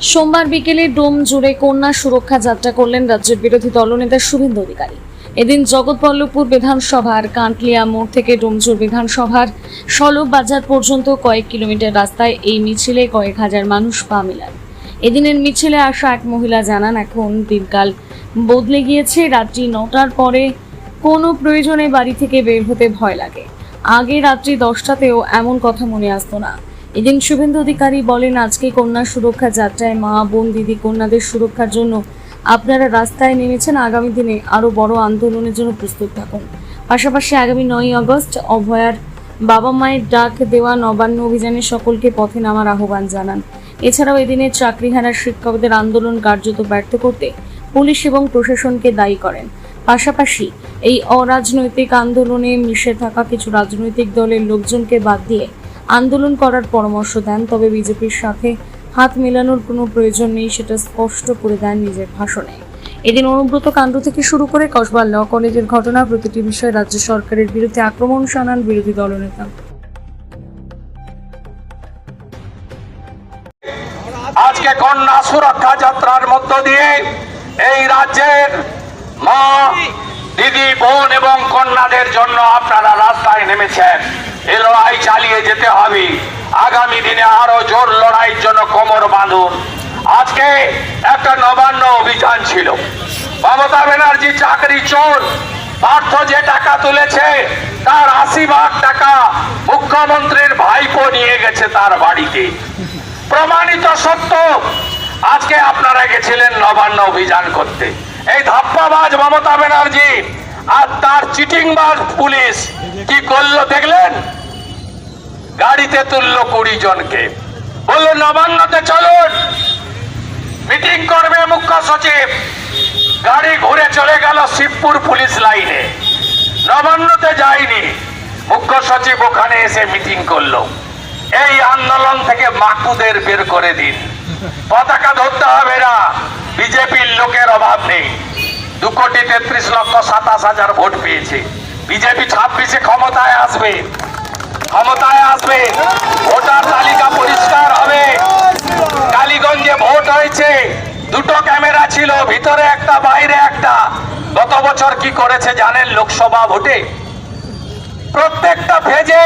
সোমবার বিকেলে ডোম জুড়ে কন্যা সুরক্ষা যাত্রা করলেন রাজ্যের বিরোধী দলনেতা শুভেন্দু অধিকারী। এদিন জগৎবল্লভপুর বিধানসভার কাঁটলিয়া মোড় থেকে ডোমজুর বিধানসভার সলব বাজার পর্যন্ত কয়েক কিলোমিটার রাস্তায় এই মিছিলে কয়েক হাজার মানুষ পা মেলান। এদিনের মিছিলে আসা এক মহিলা জানান, এখন দিনকাল বদলে গিয়েছে। রাত্রি নটার পরে কোনো প্রয়োজনে বাড়ি থেকে বের হতে ভয় লাগে। আগে রাত্রি দশটাতেও এমন কথা মনে আসতো না। এদিন শুভেন্দু অধিকারী বলেন, আজকে কন্যা সুরক্ষা যাত্রায় মা, বোন, দিদি কন্যাদের সুরক্ষার জন্য আপনারা রাস্তায় নেমেছেন। আগামী দিনে আরও বড় আন্দোলনের জন্য প্রস্তুত থাকুন। পাশাপাশি আগামী নয়ই আগস্ট অভয়ার বাবা মায়ের ডাক দেওয়া নবান্ন অভিযানে সকলকে পথে নামার আহ্বান জানান। এছাড়াও এদিনে চাকরিহারার শিক্ষকদের আন্দোলন কার্যত ব্যর্থ করতে পুলিশ এবং প্রশাসনকে দায়ী করেন। পাশাপাশি এই অরাজনৈতিক আন্দোলনে মিশে থাকা কিছু রাজনৈতিক দলের লোকজনকে বাদ দিয়ে আন্দোলন করার পরামর্শ দেন, তবে বিজেপির সাথে হাত মেলানোর কোনো প্রয়োজন নেই সেটা স্পষ্ট করে দেন নিজের ভাষণে। এদিন অনুব্রত কাণ্ড থেকে শুরু করে কসবা ল কলেজের ঘটনা প্রতিটি বিষয়ে রাজ্য সরকারের বিরুদ্ধে আক্রমণ শানান বিরোধী দলনেতা। আজকে কন্যা সুরক্ষা যাত্রার মধ্য দিয়ে এই রাজ্যের মা, দিদি, বোন এবং কন্যাদের জন্য আপনারা রাস্তায় নেমেছেন। এই লড়াই চালিয়ে যেতে হবে। আগামী দিনে আরও জোর লড়াইয়ের জন্য কোমর বাঁধুন। আজকে একটা নবান্ন অভিযান ছিল। মমতা ব্যানার্জি চাকরি চোর। পার্থ যে টাকা তুলেছে, তার আশি ভাগ টাকা মুখ্যমন্ত্রীর ভাইপো নিয়ে গেছে তার বাড়িতে। প্রমাণিত সত্য, আজকে আপনারা গেছিলেন নবান্ন অভিযান করতে। এই ধাপ্পাবাজ মমতা ব্যানার্জি আর তার চিটিংবাজ পুলিশ কি করল দেখলেন? গাড়িতে তুললো কুড়ি জনকে। বলল, নবান্নতে চলুন। মিটিং করবে মুখ্য সচিব। গাড়ি ঘুরে চলে গেল শিবপুর পুলিশ লাইনে। নবান্নতে যায়নি মুখ্য সচিব ওখানে এসে মিটিং করল। এই আন্দোলন থেকে মাকুদের বের করে দিন। পতাকা ধরতে হবে না। বিজেপির লোকের অভাব নেই। দু কোটি তেত্রিশ লক্ষ সাতাশ হাজার ভোট পেয়েছে। বিজেপি ছাব্বিশে ক্ষমতায় আসবে। ক্ষমতায় আসবে, ভোটার তালিকা পরিষ্কার হবে। কালীগঞ্জে ভোট হয়েছে, দুটো ক্যামেরা ছিল, ভিতরে একটা, বাইরে একটা। গত বছর কি করেছে জানেন লোকসভা ভোটে? প্রত্যেকটা ভেজে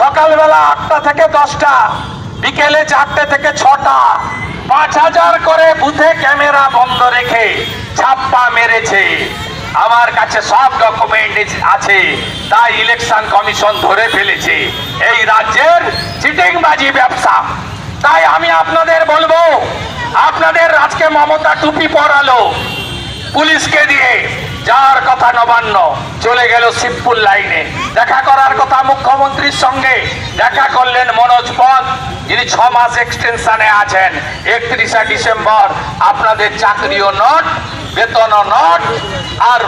সকালবেলা আটটা থেকে দশটা, বিকেলে চারটে থেকে ছটা, পাঁচ হাজার করে বুথে ক্যামেরা বন্ধ রেখে ছাপ্পা মেরেছে। আমার কাছে সব ডকুমেন্ট আছে। তাই ইলেকশন কমিশন ধরে ফেলেছে। এই রাজ্যের চিটিংবাজি ব্যবসা। তাই আমি আপনাদের বলব, আপনাদের আজকে মমতা টুপি পরালো পুলিশকে দিয়ে। যার কথা নবান্ন, চলে গেল শিবপুর লাইনে। দেখা করার কথা মুখ্যমন্ত্রীর সঙ্গে। দেখা করলেন মনোজ পথ, যিনি ছ মাস এক্সটেনশনে আছেন। একত্রিশে ডিসেম্বর আপনাদের চাকরিও নট বেতনও নট আর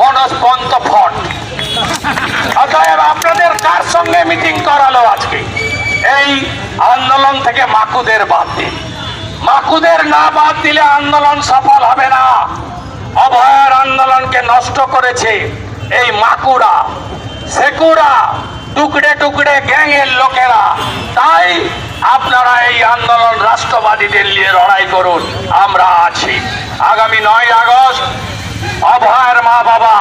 মনোজ পন্ত ফট অতএব আপনাদের কার সঙ্গে মিটিং করালো আজকে? এই আন্দোলন থেকে মাকুদের বাদ দিন। মাকুদের না বাদ দিলে আন্দোলন সফল হবে না। অভয়ার আন্দোলনকে নষ্ট করেছে এই মাকুরা। সেকুরা টুকরে টুকরে গ্যাংয়ের লোকেরা। তাই আপনারা এই আন্দোলন রাষ্ট্রবাদীদের নিয়ে লড়াই করুন, আমরা আছি। আগামী নয় আগস্ট অভয়ের মা বাবা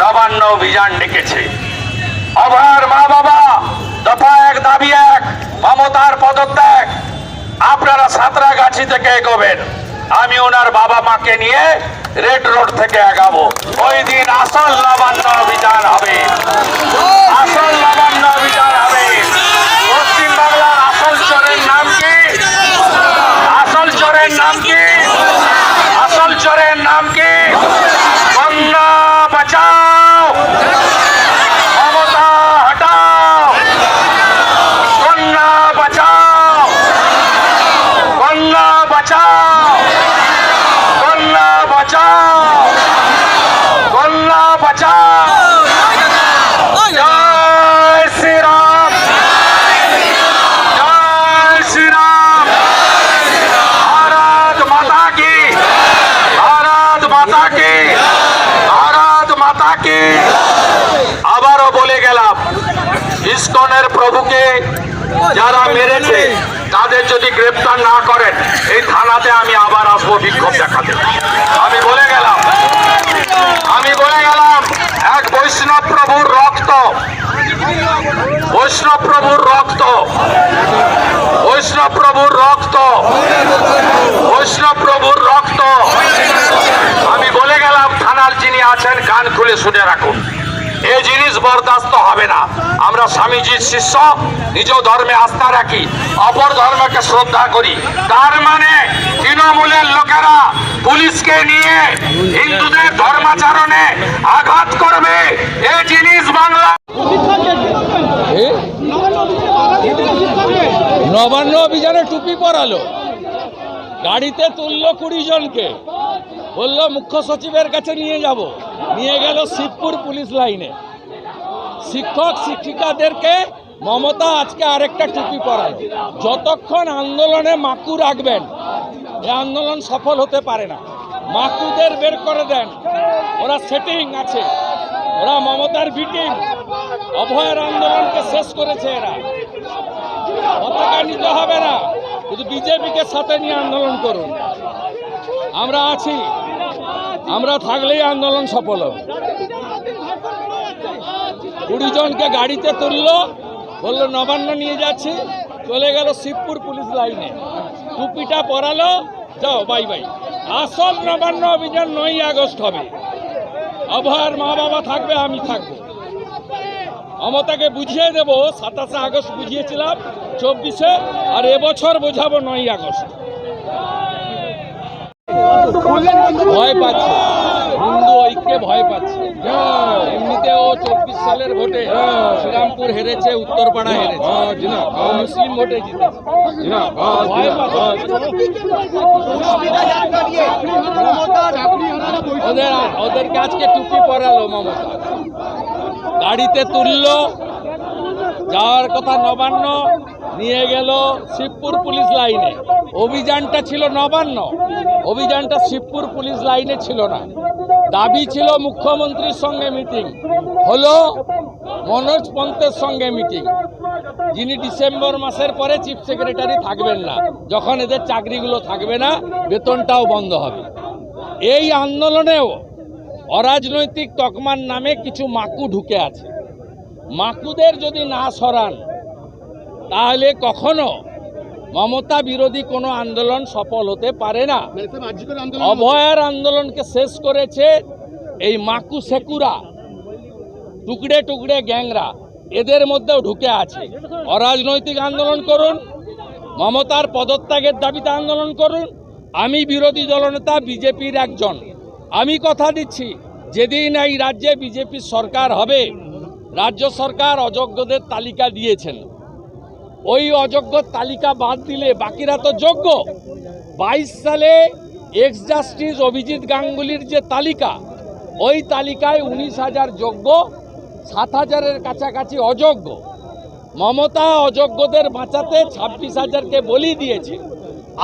নবান্ন অভিযান ডেকেছে। অভয়ের মা বাবা, দফা এক, দাবি এক, মমতার পদত্যাগ। আপনারা সাঁতরাগাছি থেকে এগোবেন। আমি ওনার বাবা মাকে নিয়ে রেড রোড থেকে এগাবো। ওই দিন আসল নবান্ন অভিযান হবে আসল নবান্ন অভিযান হবে পশ্চিম বাংলার আসল চোরের নাম কি আসল চোরের নাম কি আসল চোরের নাম কি কন্যা বাঁচাও ক্ষমতা হটাও কন্যা বাঁচাও কন্যা বাঁচাও কন্যা বাঁচাও কন্যা বাঁচাও জয় শ্রীরাম জয় শ্রীরাম ভারত মাতা কি ভারত মাতা কি ভারত মাতা কি আবারও বলে গেলাম ইস্কনের প্রভুকে যারা মেরেছে তাদের যদি গ্রেপ্তার না করেন, এই থানাতে আমি আবার আসব বিক্ষোভ দেখাতে। আমি বলে গেলাম, আমি বলে গেলাম, এক বৈষ্ণব প্রভুর রক্ত, বৈষ্ণব প্রভুর রক্ত, বৈষ্ণব প্রভুর রক্ত, বৈষ্ণব প্রভুর রক্ত। আমি বলে গেলাম, থানার যিনি আছেন, কান খুলে শুনে রাখুন। এই জিনিস বরদাস্ত হবে না। আমরা স্বামীজির শিষ্য, নিজ ধর্মে আস্থা রাখি, অপর ধর্মকে শ্রদ্ধা করি। তার মানে তৃণমূলের লোকেরা পুলিশকে নিয়ে হিন্দুদের ধর্মাচরণে আঘাত করবে। এই জিনিস বাংলা? নবান্ন অভিযানে টুপি পরালো। গাড়িতে তুললো কুড়ি জনকে। বলল, মুখ্য সচিবের কাছে নিয়ে যাব। নিয়ে গেল শিবপুর পুলিশ লাইনে। শিক্ষক, শিক্ষিকাদেরকে মমতা আজকে আরেকটা টুপি পরালো। যতক্ষণ আন্দোলনে মাকু রাখবেন, এ আন্দোলন সফল হতে পারে না। মাকুদের বের করে দেন। ওরা সেটিং আছে। ওরা মমতার বিটিং অভয়ের আন্দোলনকে শেষ করেছে এরা। পতাকা নিতে হবে না। শুধু বিজেপিকে সাথে নিয়ে আন্দোলন করুন। আমরা আছি। আমরা থাকলেই আন্দোলন সফল হবে। কুড়ি জনকে গাড়িতে তুললো, বলল, নবান্ন নিয়ে যাচ্ছি। চলে গেল শিবপুর পুলিশ লাইনে। টুপিটা পরালো, যাও, বাই বাই। আসল নবান্ন অভিযান নয় আগস্ট হবে। অভয়ের মা বাবা থাকবে, আমি থাকব। মমতাকে বুঝিয়ে দেব, সাতাশে আগস্ট বুঝিয়েছিলাম, চব্বিশে, আর এবছর বোঝাবো নয় আগস্ট। ভয় পাচ্ছে। হিন্দু ঐক্যে ভয় পাচ্ছে। এমনিতে ও চব্বিশ সালের ভোটে শ্রীরামপুর হেরেছে, উত্তরপাড়া হেরেছে। মুসলিম ভোটে জিতেছে। ওদের ওদেরকে আজকে টুপি পরালো মমতা। গাড়িতে তুললো, যাওয়ার কথা নবান্ন নিয়ে গেল শিবপুর পুলিশ লাইনে। অভিযানটা ছিল নবান্ন। অভিযানটা শিবপুর পুলিশ লাইনে ছিল না। দাবি ছিল মুখ্যমন্ত্রীর সঙ্গে মিটিং। হলো মনোজ পন্তের সঙ্গে মিটিং। যিনি ডিসেম্বর মাসের পরে চিফ সেক্রেটারি থাকবেন না, যখন এদের চাকরিগুলো থাকবে না, বেতনটাও বন্ধ হবে। এই আন্দোলনেও অরাজনৈতিক তকমার নামে কিছু মাকু ঢুকে আছে। মাকুদের যদি না সরান তাহলে কখনো মমতা বিরোধী কোনো আন্দোলন সফল হতে পারে না। অভয়ার আন্দোলনকে শেষ করেছে এই মাকু সেকুরা টুকড়ে টুকড়ে গ্যাংরা এদের মধ্যেও ঢুকে আছে। অরাজনৈতিক আন্দোলন করুন মমতার পদত্যাগের দাবিতে আন্দোলন করুন। আমি বিরোধী দলনেতা বিজেপির একজন। আমি কথা দিচ্ছি যেদিন এই রাজ্যে বিজেপির সরকার হবে রাজ্য সরকার অযোগ্যদের তালিকা দিয়েছেন। ওই অযোগ্য তালিকা বাদ দিলে বাকিরা তো যোগ্য। বাইশ সালে এক্স জাস্টিস অভিজিৎ গাঙ্গুলির যে তালিকা, ওই তালিকায় উনিশ হাজার যোগ্য, সাত হাজারের কাছাকাছি অযোগ্য। মমতা অযোগ্যদের বাঁচাতে ছাব্বিশ হাজারকে বলি দিয়েছে।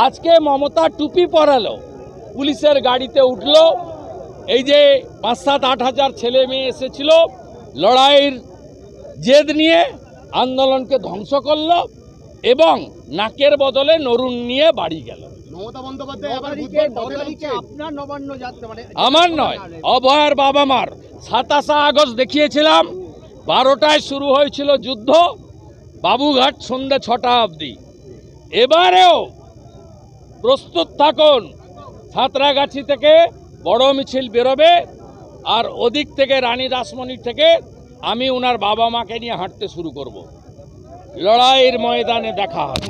আজকে মমতা টুপি পরালো, পুলিশের গাড়িতে উঠল। এই যে পাঁচ সাত আট হাজার ছেলে মেয়ে এসেছিল, লড়াইয়ের জেদ নিয়ে আন্দোলনকে ধ্বংস করল এবং নাকের বদলে নরুন নিয়ে বাড়ি গেল। মানে আমার নয় অভয়ের বাবা মার সাতাশে আগস্ট দেখিয়েছিলাম বারোটায় শুরু হয়েছিল যুদ্ধ বাবুঘাট সন্ধ্যে ছটা অবধি। এবারেও প্রস্তুত থাকুন সাঁতরাগাছি থেকে বড় মিছিল বেরোবে আর ওদিক থেকে রানী রাসমণি থেকে আমি ওনার বাবা মাকে নিয়ে হাঁটতে শুরু করব। লড়াইয়ের ময়দানে দেখা হবে।